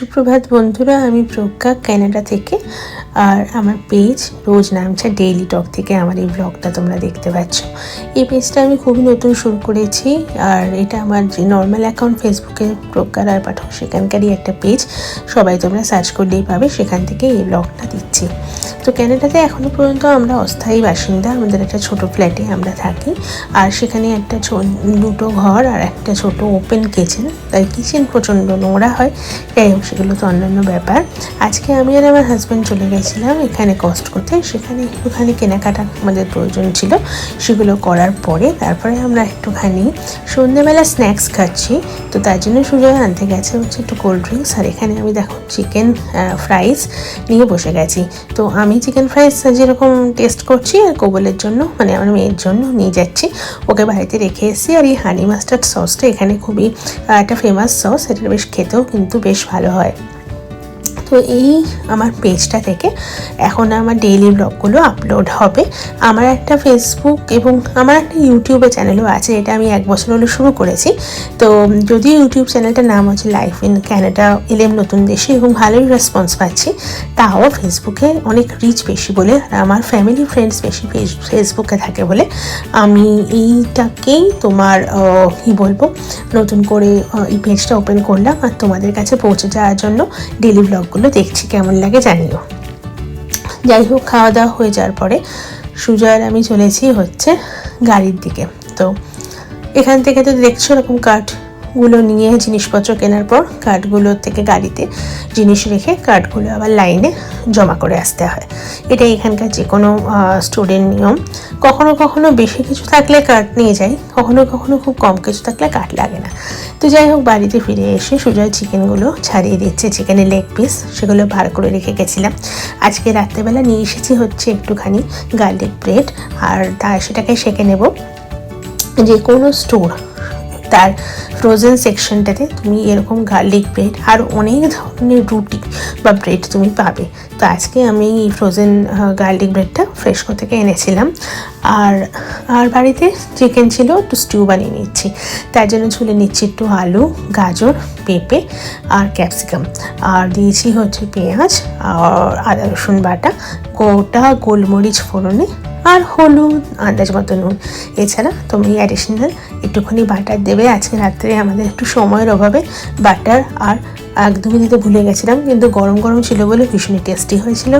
সুপ্রভাত বন্ধুরা, আমি প্রজ্ঞা ক্যানাডা থেকে। আর আমার পেজ রোজ নামছে ডেইলি টক থেকে, আমার এই ব্লগটা তোমরা দেখতে পাচ্ছ। এই পেজটা আমি খুবই নতুন শুরু করেছি, আর এটা আমার যে নর্মাল অ্যাকাউন্ট ফেসবুকে প্রজ্ঞার আর পাঠক সেখানকারই একটা পেজ সবাই তোমরা সার্চ করলেই পাবে, সেখান থেকে এই ব্লগটা দিচ্ছি। তো ক্যানাডাতে এখনও পর্যন্ত আমরা অস্থায়ী বাসিন্দা। আমাদের একটা ছোট ফ্ল্যাটে আমরা থাকি। আর সেখানে একটা দুটো ঘর আর একটা ছোট ওপেন কিচেন। তাই কিচেন প্রচণ্ড নোংরা হয়। যাই হোক, সেগুলো তো অন্যান্য ব্যাপার। আজকে আমি আর আমার হাজব্যান্ড চলে গেছিলাম এখানে কষ্ট করতে। সেখানে একটুখানি কেনাকাটা আমাদের প্রয়োজন ছিল। সেগুলো করার পরে তারপরে আমরা একটুখানি সন্ধ্যেবেলা স্ন্যাক্স খাচ্ছি। তো তার জন্য সুজয় আনতে গেছে হচ্ছে একটু কোল্ড ড্রিঙ্কস আর এখানে আমি দেখো চিকেন ফ্রাইস নিয়ে বসে গেছি। তো আমি চিকেন ফ্রাইস যেরকম টেস্ট করছি আর কোবলের জন্য মানে আমার মেয়ের জন্য নিয়ে যাচ্ছি। ওকে বাড়িতে রেখে এসেছি আর এই হানি মাস্টার্ড সসটা এখানে খুবই একটা ফেমাস সস এটা বেশ খেতেও কিন্তু বেশ ভালো হয়। তো এই আমার পেজটা থেকে এখন আমার ডেইলি ব্লগগুলো আপলোড হবে। আমার একটা ফেসবুক এবং আমার একটা ইউটিউবে চ্যানেলও আছে, এটা আমি এক বছর হলো শুরু করেছি। তো যদিও ইউটিউব চ্যানেলটার নাম হচ্ছে লাইফ ইন ক্যানাডা এলেম নতুন দেশে এবং ভালোই রেসপন্স পাচ্ছি, তাও ফেসবুকে অনেক রিচ বেশি বলে আর আমার ফ্যামিলি ফ্রেন্ডস বেশি ফেস- ফেসবুকে থাকে বলে আমি এইটাকেই তোমার কি বলব, নতুন করে এই পেজটা ওপেন করলাম আর তোমাদের কাছে পৌঁছে যাওয়ার জন্য ডেলি ব্লগগুলো দেখছি, কেমন লাগে জানিও। যাই হোক, খাওয়া দাওয়া হয়ে যাওয়ার পরে সুজয়ের আমি চলেছি হচ্ছে গাড়ির দিকে। তো এখান থেকে তো দেখছ এরকম কার্ডগুলো নিয়ে জিনিসপত্র কেনার পর কার্ডগুলোর থেকে গাড়িতে জিনিস রেখে কার্ডগুলো আবার লাইনে জমা করে আসতে হয়। এটা এখানকার যে কোনো স্টুডেন্ট নিয়ম। কখনো কখনো বেশি কিছু থাকলে কার্ড নিয়ে যাই, কখনো কখনো খুব কম কিছু থাকলে কার্ড লাগে না। তো যাই হোক, বাড়িতে ফিরে এসে সুজয় চিকেনগুলো ছাড়িয়ে দিচ্ছে চিকেনের লেগ পিস সেগুলো ভার করে রেখে গেছিলাম। আজকে রাত্রেবেলা নিয়ে এসেছি হচ্ছে একটুখানি গার্লিক ব্রেড আর তা সেটাকে সেঁকে নেব। যে কোনো স্টোর তার ফ্রোজেন সেকশনটাতে তুমি এরকম গার্লিক ব্রেড আর অনেক ধরনের রুটি বা ব্রেড তুমি পাবে। তো আজকে আমি এই ফ্রোজেন গার্লিক ব্রেডটা ফ্রেশকো থেকে এনেছিলাম। আর আর বাড়িতে চিকেন ছিল, একটু স্টিউ বানিয়ে নিচ্ছি। তার জন্য ছুলে নিচ্ছি একটু আলু, গাজর, পেঁপে আর ক্যাপসিকাম আর দিয়েছি হচ্ছে পেঁয়াজ আর আদা রসুন বাটা। গোটা গোলমরিচ ফোড়নে আর হলুদ, আন্দাজ মতো নুন। এছাড়া তুমি অ্যাডিশনাল একটুখানি বাটার দেবে। আজকে রাত্রে আমাদের একটু সময়ের অভাবে বাটার আর একদমই দিতে ভুলে গেছিলাম, কিন্তু গরম গরম ছিল বলে ভীষণই টেস্টি হয়েছিল।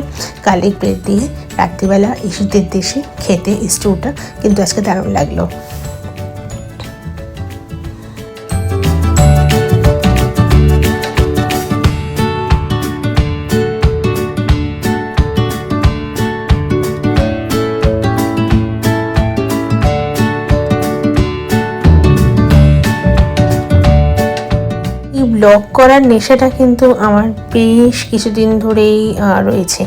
কালিক ব্রেড দিয়ে রাত্রিবেলা শীতের দেশে খেতে স্টুটা কিন্তু আজকে দারুণ লাগল। ব্লগ করার নেশাটা কিন্তু আমার বেশ কিছুদিন ধরেই রয়েছে।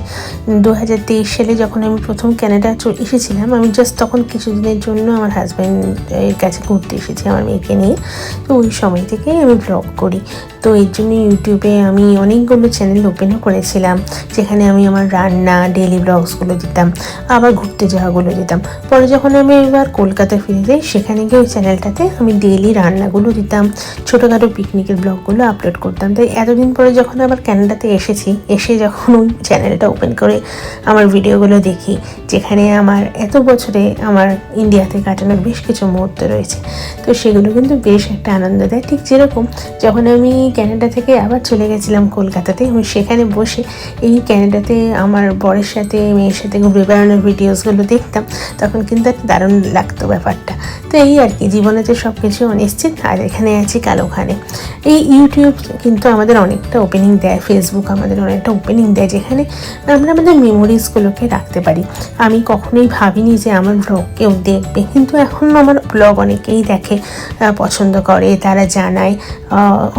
দু হাজার তেইশ সালে যখন আমি প্রথম ক্যানাডা এসেছিলাম, আমি জাস্ট তখন কিছুদিনের জন্য আমার হাজব্যান্ডের কাছে ঘুরতে এসেছি, আমার মেয়েকে নিয়ে। তো ওই সময় থেকেই আমি ব্লগ করি। তো এর জন্য ইউটিউবে আমি অনেকগুলো চ্যানেল ওপেনও করেছিলাম, যেখানে আমি আমার রান্না ডেলি ব্লগসগুলো দিতাম, আবার ঘুরতে যাওয়াগুলো দিতাম। পরে যখন আমি এবার কলকাতা ফিরে যাই, সেখানে গিয়ে ওই চ্যানেলটাতে আমি ডেলি রান্নাগুলো দিতাম। ছোটোখাটো পিকনিকের ব্লগগুলো আপলোড করতাম। তাই এতদিন পরে যখন আবার ক্যানাডাতে এসেছি, এসে যখন ওই চ্যানেলটা ওপেন করে আমার ভিডিওগুলো দেখি, যেখানে আমার এত বছরে আমার ইন্ডিয়াতে কাটানোর বেশ কিছু মুহূর্ত রয়েছে। তো সেগুলো কিন্তু বেশ একটা আনন্দ দেয়। ঠিক যেরকম যখন আমি ক্যানাডা থেকে আবার চলে গেছিলাম কলকাতাতে, আমি সেখানে বসে এই ক্যানাডাতে আমার বরের সাথে, মেয়ের সাথে ঘুরে বেড়ানোর ভিডিওসগুলো দেখতাম, তখন কিন্তু একটা দারুণ লাগতো ব্যাপারটা। তো এই আর কি, জীবনে তো সব কিছু অনিশ্চিত। আর এখানে আছি কাল ওখানে। এই ইউটিউব কিন্তু আমাদের অনেকটা ওপেনিং দেয় ফেসবুক আমাদের অনেকটা ওপেনিং দেয়, যেখানে আমরা আমাদের মেমোরিজগুলোকে রাখতে পারি। আমি কখনোই ভাবিনি যে আমার ব্লগ কেউ দেখবে, কিন্তু এখন আমার ব্লগ অনেকেই দেখে পছন্দ করে, তারা জানায়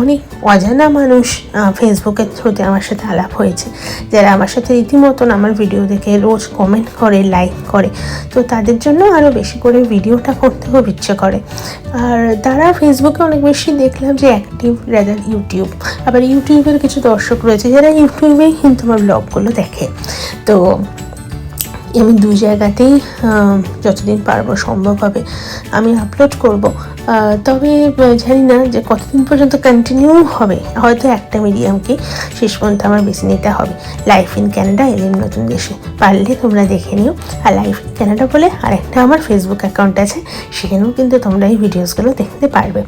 অনেক অজানা মানুষ ফেসবুকের থ্রুতে আমার সাথে আলাপ হয়েছে, যারা আমার সাথে রীতিমতন আমার ভিডিও দেখে রোজ কমেন্ট করে লাইক করে, তো তাদের জন্য আরও বেশি করে ভিডিওটা করতে খুব ইচ্ছে করে। আর তারা ফেসবুকে অনেক বেশি দেখলাম যে অ্যাক্টিভ রেদার ইউটিউব আবার ইউটিউবের কিছু দর্শক রয়েছে যারা ইউটিউবেই কিন্তু আমার ব্লগগুলো দেখে। তো আমি দু জায়গাতেই যতদিন পারব সম্ভব হবে, আমি আপলোড করব। তবে জানি না যে কতদিন পর্যন্ত কন্টিনিউ হবে। হয়তো একটা মিডিয়ামকে শেষ পর্যন্ত আমার বেছে নিতে হবে। লাইফ ইন ক্যানাডা এলিম নতুন দেশে। পারলে তোমরা দেখে নিও। আর লাইফ ইন ক্যানাডা বলে আরেকটা আমার ফেসবুক অ্যাকাউন্ট আছে। সেখানেও কিন্তু তোমরা এই ভিডিওসগুলো দেখতে পারবে।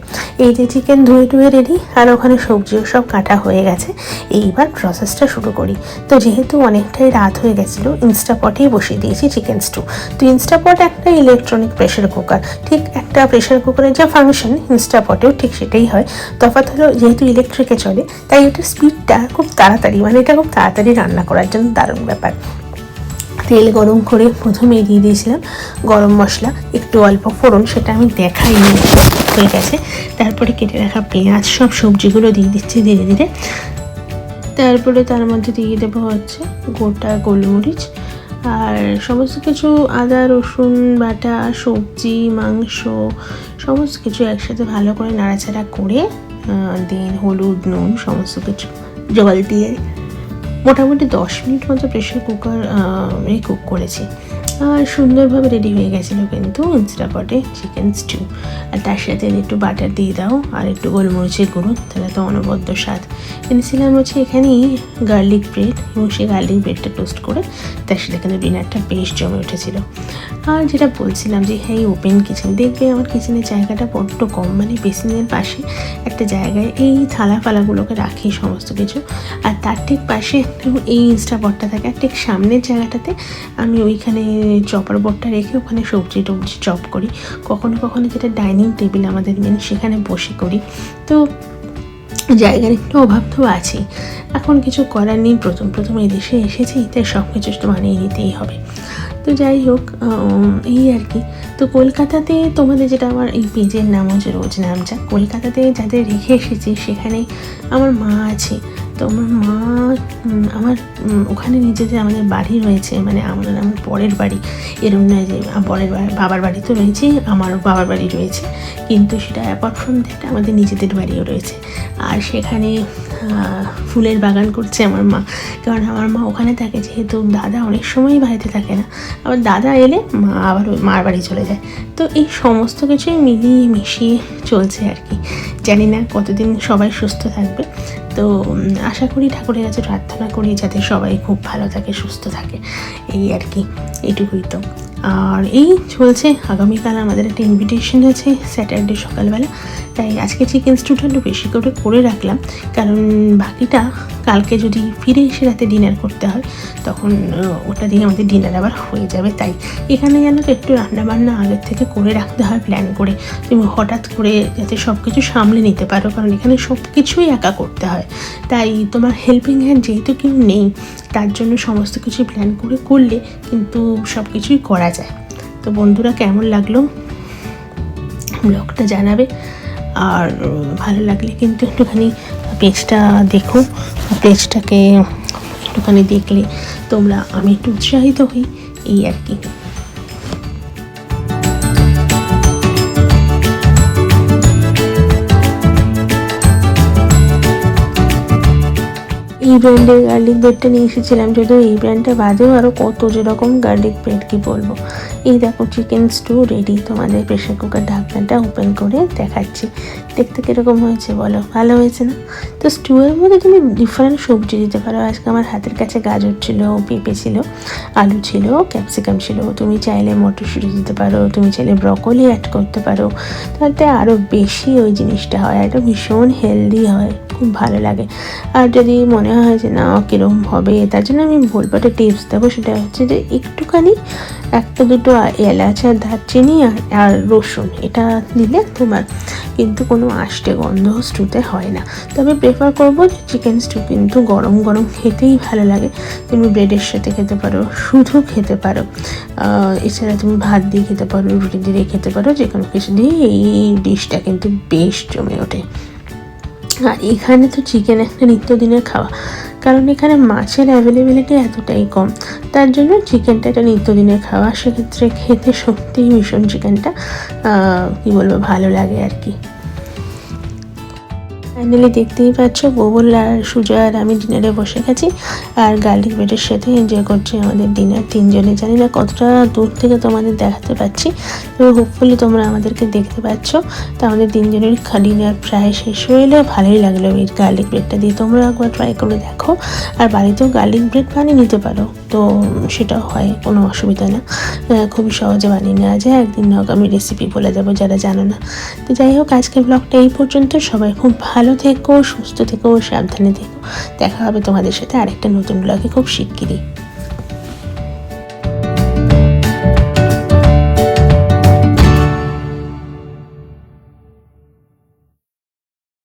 এই যে চিকেন ধুয়ে টুয়ে রেডি আর ওখানে সবজিও সব কাটা হয়ে গেছে। এইবার প্রসেসটা শুরু করি। তো যেহেতু অনেকটাই রাত হয়ে গেছিল ইনস্টাপটেই বসিয়ে দিয়েছি চিকেন স্টু তো ইনস্টাপট একটা ইলেকট্রনিক প্রেশার কুকার ঠিক একটা প্রেশার কুকারের যা ফাংশন ইনস্টাপটেও ঠিক সেটাই হয়। তফাৎ হলো, যেহেতু ইলেকট্রিকে চলে, তাই এটার স্পিডটা খুব তাড়াতাড়ি মানে এটা খুব তাড়াতাড়ি রান্না করার জন্য দারুণ ব্যাপার। তেল গরম করে প্রথমে দিয়ে দিয়েছিলাম, গরম মশলা, একটু অল্প ফোড়ন, সেটা আমি দেখাইনি, হয়ে গেছে। তারপরে কেটে রাখা পেঁয়াজ, সব সবজিগুলো দিয়ে দিচ্ছি ধীরে ধীরে। তারপরে তার মধ্যে দিয়ে দেবো হচ্ছে গোটা গোলমরিচ আর সমস্ত কিছু আদা, রসুন, বাটা, সবজি, মাংস, সমস্ত কিছু একসাথে ভালো করে নাড়াচাড়া করে দিন হলুদ, নুন, সমস্ত কিছু জল দিয়ে মোটামুটি দশ মিনিট মতো প্রেশার কুকার কুক করেছি। সুন্দরভাবে রেডি হয়ে গেছিল কিন্তু ইনস্টাপটে চিকেন স্টিউ আর তার সাথে একটু বাটার দিয়ে দাও আর একটু গোলমরিচের গুঁড়ো, তাহলে তো অনবদ্য স্বাদ। এনেছিলাম হচ্ছে এখানেই গার্লিক ব্রেড এবং সেই গার্লিক ব্রেডটা টোস্ট করে তার সাথে এখানে ডিনারটা বেশ জমে উঠেছিল। আর যেটা বলছিলাম যে হ্যাঁ ওপেন কিচেন দেখবে আমার কিচেনের জায়গাটা বড্ড কম মানে বেসিনের পাশে একটা জায়গায় এই থালা ফালাগুলোকে রাখি সমস্ত কিছু। আর তার ঠিক পাশে এই ইনস্টাপটটা থাকে, আর ঠিক সামনের জায়গাটাতে আমি ওইখানে চপার বোর্ডটা রেখে ওখানে সবজি টবজি চপ করি। কখনো কখনো যেটা ডাইনিং টেবিল আমাদের মেন সেখানে বসে করি। তো জায়গার একটু অভাব তো আছেই। এখন কিছু করার নেই, প্রথম প্রথম এই দেশে এসেছি, তাই সব কিছু একটু মানিয়ে নিতেই হবে। তো যাই হোক এই আর কি। তো কলকাতাতে তোমাদের যেটা আমার এই পেজের নাম হচ্ছে রোজ নামচা। কলকাতাতে যাদের রেখে এসেছি, সেখানে আমার মা আছে। তো আমার মা আমার ওখানে নিজেদের আমাদের বাড়ি রয়েছে মানে আমার আমার পরের বাড়ি, এরম নয় যে পরের বাবার বাড়ি তো রয়েছে আমারও বাবার বাড়ি রয়েছে। কিন্তু সেটা অ্যাপার্ট ফ্রম দ্যাট আমাদের নিজেদের বাড়িও রয়েছে। আর সেখানে ফুলের বাগান করছে আমার মা। কারণ আমার মা ওখানে থাকে, যেহেতু দাদা অনেক সময়ই বাড়িতে থাকে না। আবার দাদা এলে মা আবার মার বাড়ি চলে যায়। তো এই সমস্ত কিছুই মিলিয়ে মিশিয়ে চলছে আর কি। জানি না কতদিন সবাই সুস্থ থাকবে। তো আশা করি ঠাকুরের কাছে প্রার্থনা করি যাতে সবাই খুব ভালো থাকে, সুস্থ থাকে। এই আর কি, এটুকুই তো। আর এই চলছে আগামীকাল আমাদের একটা ইনভিটেশন আছে স্যাটারডে সকালবেলা। তাই আজকে চিকেন স্টুটা বেশি করে করে রাখলাম। কারণ বাকিটা কালকে যদি ফিরে এসে রাতে ডিনার করতে হয়, তখন ওটা দিয়ে আমাদের ডিনার আবার হয়ে যাবে। তাই এখানে যেন তো একটু রান্নাবান্না আগের থেকে করে রাখতে হয় প্ল্যান করে। তুমি হঠাৎ করে যাতে সব কিছু সামলে নিতে পারো, কারণ এখানে সব কিছুই একা করতে হয়। তাই তোমার হেল্পিং হ্যান্ড যেহেতু কেউ নেই, তার জন্য সমস্ত কিছু প্ল্যান করে করলে কিন্তু সব কিছুই করা যায়। তো বন্ধুরা, কেমন লাগল? ব্লগটা জানাবে। আর ভালো লাগলে কিন্তু একটুখানি পেজটা দেখো। পেজটাকে একটুখানি দেখলে তোমরা আমি একটু উৎসাহিত হই, এই আর কি। এই ব্র্যান্ডের গার্লিক ব্রেডটা নিয়ে এসেছিলাম, যদিও এই ব্র্যান্ডটা বাদেও আরও কত যেরকম গার্লিক ব্রেড কি বলব। এই দেখো চিকেন স্টু রেডি তোমাদের প্রেশার কুকার ঢাকনাটা ওপেন করে দেখাচ্ছি। দেখতে কীরকম হয়েছে বলো, ভালো হয়েছে না? তো স্টুয়ের মধ্যে তুমি ডিফারেন্ট সবজি দিতে পারো। আজকে আমার হাতের কাছে গাজর ছিল, পেঁপে ছিল, আলু ছিল ক্যাপসিকাম ছিল। তুমি চাইলে মটরশুঁটি দিতে পারো, তুমি চাইলে ব্রকলি অ্যাড করতে পারো। তাতে আরও বেশি ওই জিনিসটা হয় এটা ভীষণ হেলদি হয়। খুব ভালো লাগে। আর যদি মনে হয় যে না কীরকম হবে, তার জন্য আমি বলব একটা টিপস দেবো, সেটা হচ্ছে যে একটুখানি একটা দুটো এলাচ আর দারচিনি আর আর রসুন, এটা দিলে তোমার কিন্তু কোনো আষ্টে গন্ধ স্টুতে হয় না। তবে প্রেফার করব যে চিকেন স্টু কিন্তু গরম গরম খেতেই ভালো লাগে। তুমি ব্রেডের সাথে খেতে পারো, শুধু খেতে পারো। এছাড়া তুমি ভাত দিয়ে খেতে পারো, রুটি দিয়ে খেতে পারো যে কোনো কিছু দিয়ে এই ডিশটা কিন্তু বেশ জমে ওঠে। আর এখানে তো চিকেন একটা নিত্যদিনের খাওয়া। কারণ এখানে মাছের অ্যাভেলেবিলিটি এতটাই কম। তার জন্য চিকেনটা একটা নিত্যদিনের খাওয়া। সেক্ষেত্রে খেতে সত্যিই ভীষণ চিকেনটা কী বলব, ভালো লাগে আর কি। ফাইনালি দেখতেই পাচ্ছ গোবল আর সুজয় আর আমি ডিনারে বসে গেছি। আর গার্লিক ব্রেডের সাথে এনজয় করছি আমাদের ডিনার তিনজনে। জানি না কতটা দূর থেকে তোমাদের দেখাতে পাচ্ছি, তবে হোপফুলি তোমরা আমাদেরকে দেখতে পাচ্ছ। তো আমাদের তিনজনের ডিনার প্রায় শেষ হয়ে ভালোই লাগল এই গার্লিক ব্রেডটা দিয়ে। তোমরা একবার ট্রাই করে দেখো। আর বাড়িতেও গার্লিক ব্রেড বানিয়ে নিতে পারো। তো সেটাও হয়, কোনো অসুবিধা না। খুবই সহজে বানিয়ে নেওয়া যায়। একদিন হোক আমি রেসিপি বলে দেবো যারা জানো না। তো যাই হোক, আজকের ব্লগটা এই পর্যন্ত। সবাই খুব ভালো থেকো সুস্থ থেকো সাবধানে থেকো। দেখা হবে তোমাদের সাথে আরেকটা নতুন ব্লগে খুব শিগগিরই।